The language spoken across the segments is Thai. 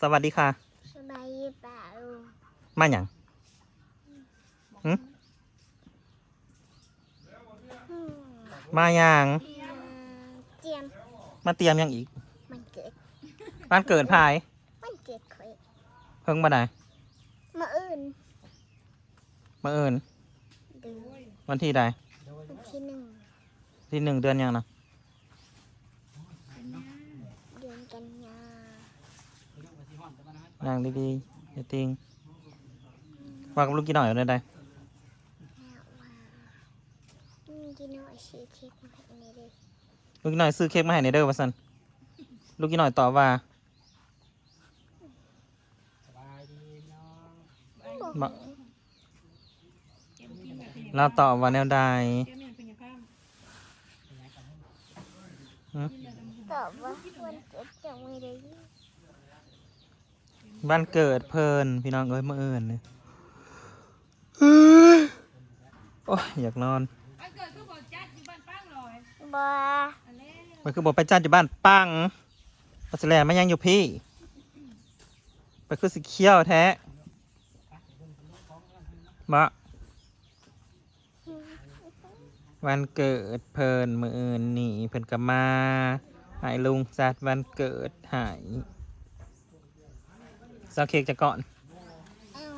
สวัสดีค่ะ สบายดีเปล่าลุงมาอย่างอืมมาอย่างเจียมมาเตรียมหยังอีกมันเกิดบ้านเกิดพายมันเกิดข่อยเพิ่งมาไหนมาอื่นมาเอิญเดือนวันที่ใดวันที่หนึ่งที่หนึ่งเดือนยังนะ เดือนกันยา นั่งดีๆอย่าติงว่ากับลูกกี่หน่อยเอาได้ใดแล้วว่าอืมกินหน่อยชีเค้กมาให้ในเด็กลูกกี่หน่อยซื้อเค้กมาให้ในเด้อวะสันลูกกี่หน่อยตอบว่าบอกบ่เราตอบว่าแนวใดตอบว่าวันเกิดจะไม่ได้ บ้านเกิดเพลินพี่น้องเอ้ยมาเอิญเนี่ยโอ้ยอยากนอนไอ้เกิดก็บอกจัดอยู่บ้านป้างลอยบ้าอันนี้มันคือบอกไปจ้าอยู่บ้านปังปัสแลนมันยังอยู่พี่ ไปคือสิเขี้ยวแท้บะวันเกิดเพลินมืออื่นนี่เพิ่นก็มาใหายลุงจัดวันเกิดใหาย ซาเค้กจะก่อน เอา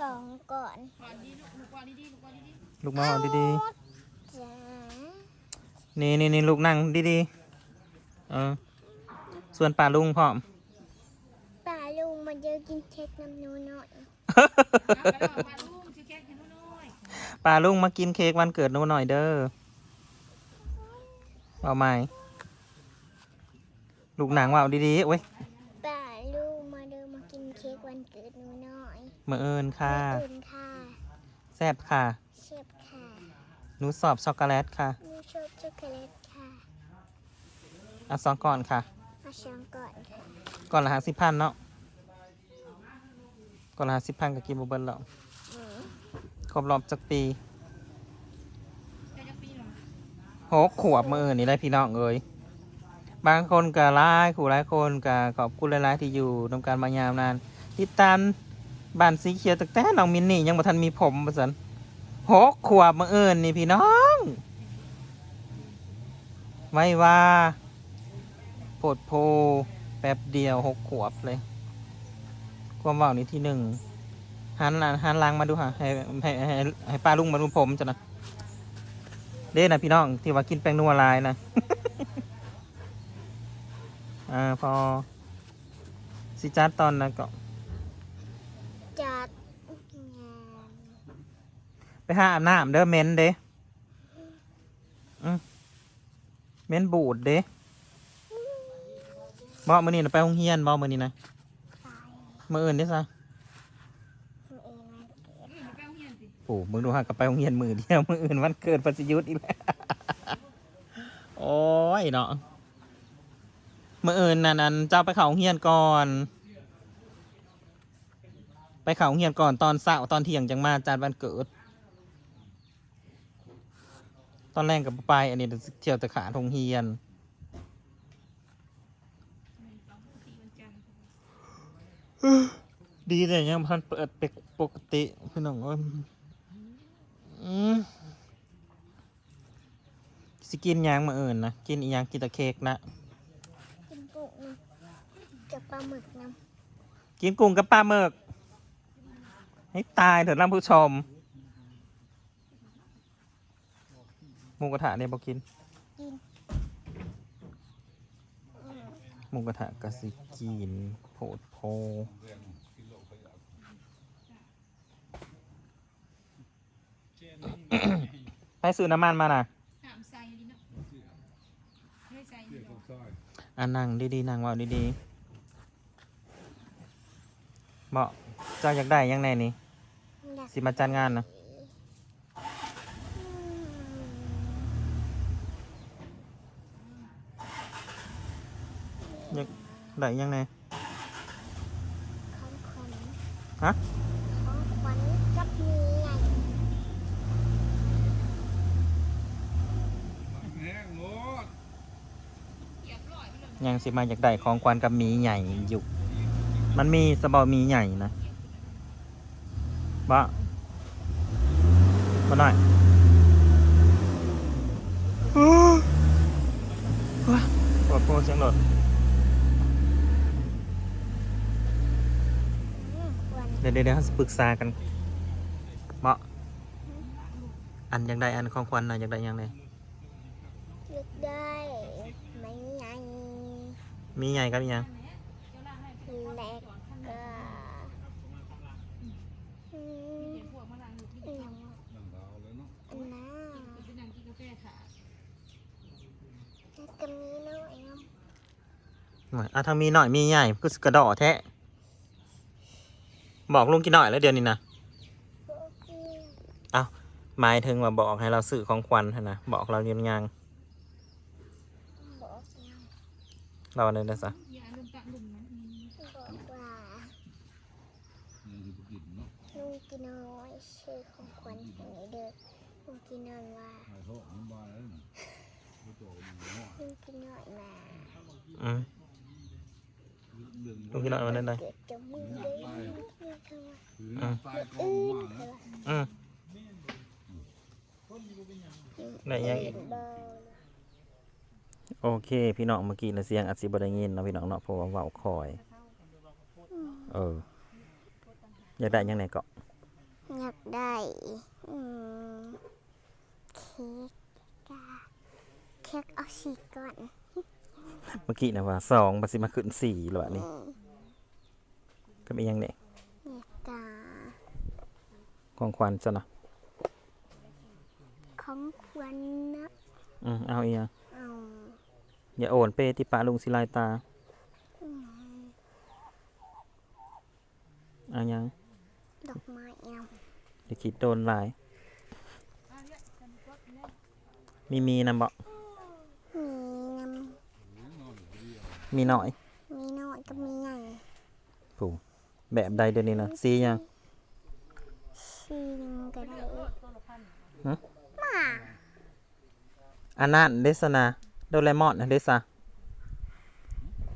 สองก่อนก่อนดีลูกลูกก่อนดีๆลูกก่อนดีลูกมาหอดีจ้าๆนี่นี่นี่ลูกนั่งดีๆเออส่วนป่าลุงพร้อม ป่าลุงมาเจอกินเค้กน้ำหนูหน่อยๆเอาไปเอามาลูกชื่อแค่กินน้อยป่าลุงมากินเค้กวันเกิดหนูหน่อยเด้อเอาไหมลูกหนังว่าเอาดีๆเว้ย ป่าลุงมาเดินมากินเค้กวันเกิดหนูหน่อย มือเอินค่ะอื่นค่ะแซ่บค่ะ เชฟค่ะหนูสอบช็อกโกแลตค่ะหนูชอบช็อกโกแลตค่ะเอาสองก่อนค่ะ มาชองก่อนค่ะก่อนละห้าสิบพันเนาะ ก่อนละห้าสิบพันก็กินบุเบิลแล้วอืมครบรอบจักปีๆจะจะปีหรอหกขวบมืออื่นนี่ได้พี่น้องเอ้ยบางคนก็ร้ายขู่ร้ายคนก็ขอบคุณหลายๆที่อยู่นำการมายาวนานติดตาม บ้านสีเขียวตั้งแต่น้องมินนี่ยังบ่ทันมีผมประสันหกขวบมืออื่นนี่พี่น้องไว้ว่าโปดโพแป๊บเดียวหกขวบเลย ความเว่านี้ที่หนึ่งหันหลังหันหลังมาดูค่ะให้ให้ให้ให้ป้าลุงมาดูผมจ้ะนะเด้นะพี่น้องที่ว่ากินแป้งนัวลายนะอ่าพอสิจัดตอนนั้นก็ จัดงาน ไป หาอาบน้ำเด้อเม้นเด้อืมเม้นบูดเด้บ่มื้อนี้นะไปโรงเรียนบ่มื้อนี้นะไปมื้ออื่นเด้ซะตัวเองวันเกิดอืมไปเอาเฮียนสิโอ้มึงดูฮะก็ไปโรงเรียนมื้อเดียวมื้ออื่นวันเกิดปัจยุทธ์อีกแล้วโอ้ยเนาะมื้ออื่นนั่นนั่นเจ้าไปเข้าโรงเรียนก่อน ไปเข้าโรงเรียนก่อนตอนเช้าตอนเที่ยงจังมาจัดวันเกิด ตอนแรกกับไป อันนี้เที่ยวแต่ขาโรงเรียนตีวันจันทร์ดีแต่ยังพันเปิดเป็นปกติพี่น้องเอ้ยอืมสิกินหยังมาเอิ่นนะ กินอีหยังกินแต่เค้กนะ กินกุ้งนะกับปลาหมึกนะ กินกุ้งกับปลาหมึก ให้ตายเถิดท่านผู้ชม หมูกระทะเนี่ยบอกกิน กินหมูกระทะกะสิกินโผดโพไปซื้อน้ำมันมาน่ะน้ำใส่ดีเนาะไม่ใส่ดีเนาะอ่านั่งดีๆนั่งเว่าดีๆบอกเจ้าอยากได้ยังไงนี่ อยากสิมาจัดงานนะ อยากได้ยังไงของขวัญฮะ ของขวัญกับเมียแห้งหมดเกียบร้อยไปเลยนะยังสิมาอยากได้ของควันกับหมีใหญ่อยู่ มันมีสบอมีใหญ่นะบ้ามาหน่อยว้าปวดโพเสียงรถอืมวัน เดี๋ยวเดี๋ยวเขาปรึกษากันเหมาะอันยากได้อันของควันนะอยากได้ยังไงเลือกได้ไม่ไงมีใหญ่กับยังแลกก็อืมอันนั้นอันนั้นแล้วก็มีน้อยน้ำหน่อยอะทางมีหน่อยมีใหญ่ก็กระดอแท้ บอกลุงกินหน่อยแล้วเดี๋ยวนี้นะโอเคหมายถึงว่าบอกให้เราซื้อของควันหั่นนะบอกเราเรียนงานบอกยังเราอะไรนะสะอย่าลืมตะลุมนะบอกว่าลุงกินน้อยชื่อของขวัญให้เด็กลุงกินน้อยว่าลุงกินน้อยมาอืม ลุงกินหน่อยมาได้เลยเกิดจะมือเลยเนี่ยทำไมอืมอื่นเหรออืมไหนยังอีกเบาโอเคพี่น้องเมื่อกี้นะเสียงอัดสิบได้ยินเนาะพี่น้องเนาะเพราะว่าเว้าคอย เออ อยากได้หยังไงเกาะอยากได้อืมเค้กกาเค้กเอาสีก่อน เมื่อกี้นะว่าสองบัดสิมาขึ้นสี่หรอวะนี่อืมก็เป็นหยังเนี่ยอยากกาของควันจ้ะนะของขวัญนะอืมเอาอีกอะเอาอย่าโอนเปที่ปะลุงสิลายตาอืมเอายังดอกไม้เอาเดี๋ยวคิดโดนหลายมีมีนะบอก มีน้มีหน่อยำมีน้อยก็มีใหญ่ผูแบบใดเดี๋ยวนี้นะซียังชีหนึงก็ได้ฮะมาอันนั้นเดสนะโดเรมอนนะเดซะ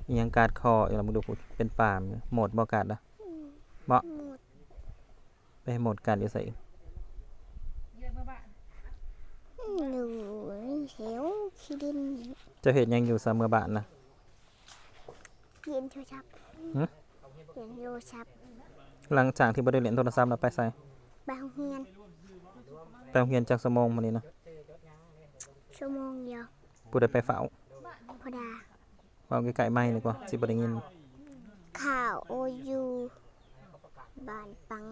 อิหยังการดคออย่ามึงดูพูดเป็นปามเนี่ยโหมดบอกการดอะหมดไปให้โหมดการดอยู่ใส่เยอะมาบ้านหนูเขียวขี้ดิน เจะเห็นยังอยู่เสมอบ้านนะ เย็นโชชับหึเย็นโยชับหลังจากที่บ่ได้เล่นโทรศัพท์เราไปใส่บางเฮียนไปโรงเรียนจากสมองมานี่นะชั่วโมงเดียวผู้ใดไปเฝ้าพอดาเฝ้าใกล้ๆไม่เลยกว่าสิบ่ได้ยิน ข่าวโอยูบานปัง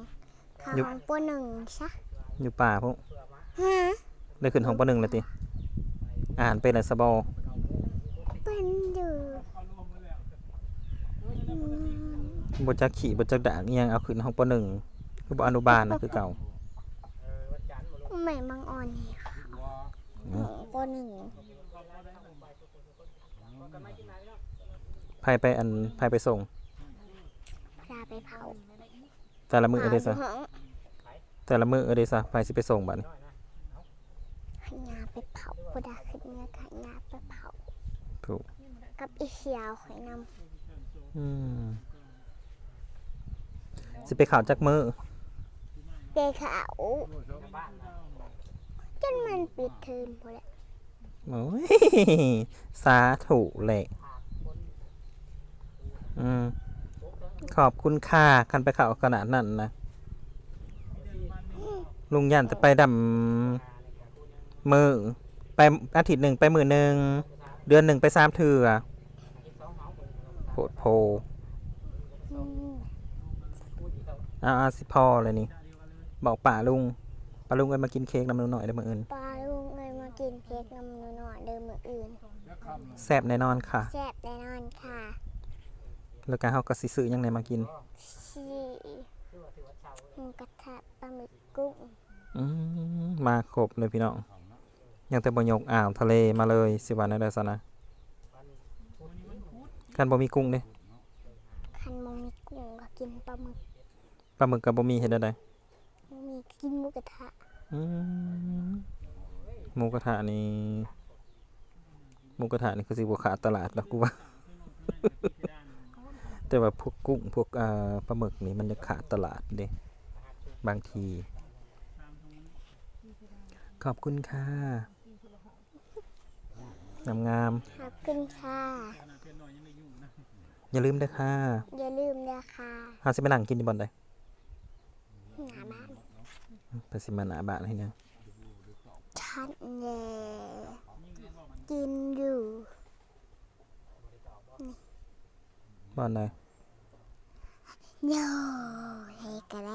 ข่าวยุ ของปหนึ่งซะอยู่ป่าพวกฮะได้ขึ้นห้องปหนึ่งเลยติอ่านเป็นอะไรสบอเป็นอยู่ อืมบจักขี่บจักด่างอิหยังเอาขึ้นห้องปหนึ่งคือบ่อนุบาลนะคือเก่าแม่มังอ่อนนี่ค่ะอืมปหนึ่งไผไปอันไผไปส่งพาไปเผาแต่ละมือเอเดซะเผาอยู่ห้องแต่ละมือเอเดซะไผสิไปส่งบัดนี้ให้งาไปเผาพอดาขึ้นเนื้อให้งาไปเผาถูกกับอีเชียวหอยน อืมสิไปข่าวจักมือำเดขาวจนมันปิดเทอมพอแล้วโอ้ยสาธุแหละอืมขอบคุณค่าคันไปข่าวขนาดนั้นนะลุงยันจะไปดำมือไปอาทิตย์หนึ่งไปมือหนึ่งเดือนหนึ่งไปสามเถื่อ โพดโพอืมอ่าสิพอเลยนี่ บอกป่าลุงป่าลุงกันมากินเค้กน้ำหนูหน่อยได้มืออื่นปลาลุงเลยมากินเค้กน้ำหนูหน่อยเดิมมืออื่นแซ่บแน่นอนค่ะ แซ่บแน่นอนค่ะแล้วการเขาก็สิซื้อหยังไงมากิน ชีหมูกระทะปลาหมึกกุ้งอืมมาครบเลยพี่น้อง ยังแต่บยกอ่าวทะเลมาเลยสิวันนั้นได้ซะนะ กันบ่มีกุ้งเด้คันมมีกุ้งก็กินปลาหมึกปลาหมึกกับบ่มีเฮ็ดได้ไดบ่มีกินหมูกระทะอืมหมูกระทะนี่หมูกระทะนี่คือสิบ่ขาดตลาดแล้วกูว่า แต่ว่าพวกกุ้งพวกอ่าปลาหมึกนี่มันจะขาดตลาดเด้บางที ขอบคุณค่ะงามงามขอบคุณค่ะๆ อย่าลืมเด้อค่ะอย่าลืมนะคะเฮาสิไปนั่งกินที่บ่อนใดหนาบ้านไปสิมาหน้าบ้านให้เนี่ยฉันแย่กินอยู่บ่อนใดโย่ให้กระไร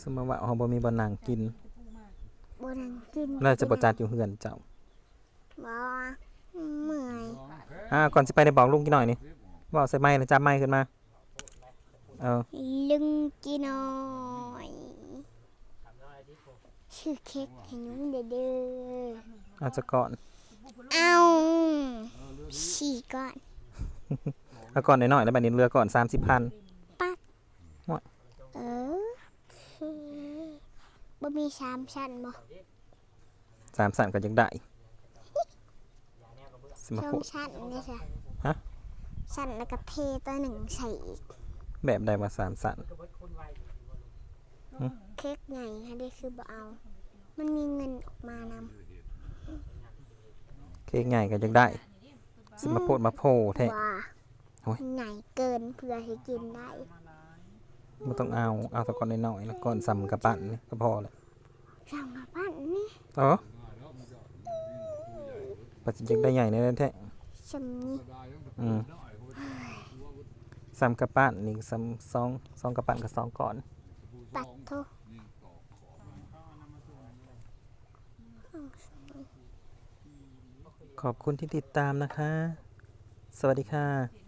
สมมติว่าเฮาบ่มีบ่อนนั่งกินบนกินแล้วจะบ่จัดอยู่เฮือนเจ้าบ่เมื่อย อ่าก่อนสิไปได้บอกลุงกี่หน่อยนี่บอกใส่ไม้นะจับไม้ขึ้นมาเออลึงจีน้อยชื่อเค้กให้หนุ่มเด้อเด้อเอาจะก่อนเอาฉี่ก่อนเอาก่อนหน่อยๆแล้วบัดนี้เรือก่อน30,000เออโอเคบ่มีสามชั้นบ่สามสั่นก็ยังได้ สิมาสอพูงดชั้นเลยค่ะฮะ ชั้นแล้วก็เทตัวหนึ่งใส่อีก แบบใดว่าสามสั่นเค้กใหญ่ค่ะได้คือบ่เอา มันมีเงินออกมานำเค้กใหญ่ก็ยังได้สิมาโพดมาโพแท้ ว่าโอ้ยใหญ่เกินเพื่อให้กินได้บ่ต้องเอา เอาแต่ก่อนน้อยๆแล้วก่อนซ้ำกระปั้นนี่ก็พอแล้วสั่งมาบ้านนี่เออ ปัจจุบันได้ใหญ่แน่แท้ชมนี้อืมซ้ำกระปั้นนี่ซ้ำสองสองกระปั้นกับสองก่อน ปัดโทขอบคุณที่ติดตามนะคะ สวัสดีค่ะ